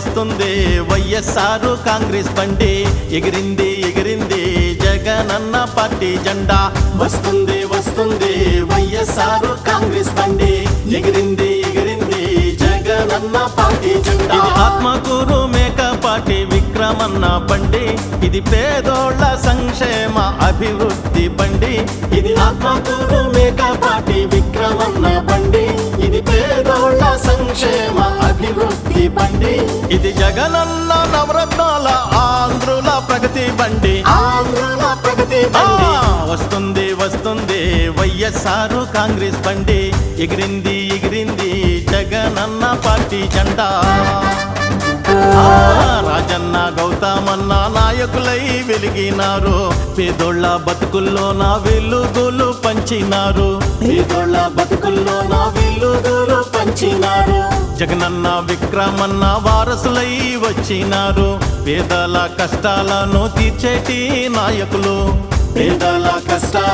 వస్తుంది. వైఎస్ఆర్ కాంగ్రెస్ బండి ఎగిరింది ఎగిరింది జగనన్న పార్టీ జెండా. వస్తుంది వస్తుంది. వైఎస్ఆర్ కాంగ్రెస్ బండి ఎగిరింది ఎగిరింది జగనన్న పార్టీ జెండా. ఇది ఆత్మకూరు మేకపాటి విక్రమన్న బండి ఇది పేదోళ్ళ సంక్షేమ అభివృద్ధి బండి ఇది ఆత్మకూరు మేకపాటి విక్రమన్న బండి ఇది పేదోళ్ళ సంక్షేమ బండి ఇది జగనన్న నవరత్నాల ఆంధ్రుల ప్రగతి బండి ఆంధ్రుల ప్రగతి బండి వస్తుంది వస్తుంది వైఎస్ఆర్ కాంగ్రెస్ బండి ఎగిరింది ఎగిరింది జగనన్న పార్టీ జెండా. రాజన్న గౌతమన్న నాయకులై వెలిగినారు. పేదోళ్ళ బతుకుల్లో నా వెలుగులు పంచినారు. పేదోళ్ళ బతుకుల్లో నా జగనన్న విక్రమన్న వారసులై వచ్చినారు. పేదల కష్టాలను తీర్చేటి నాయకులు. పేదల కష్టాలు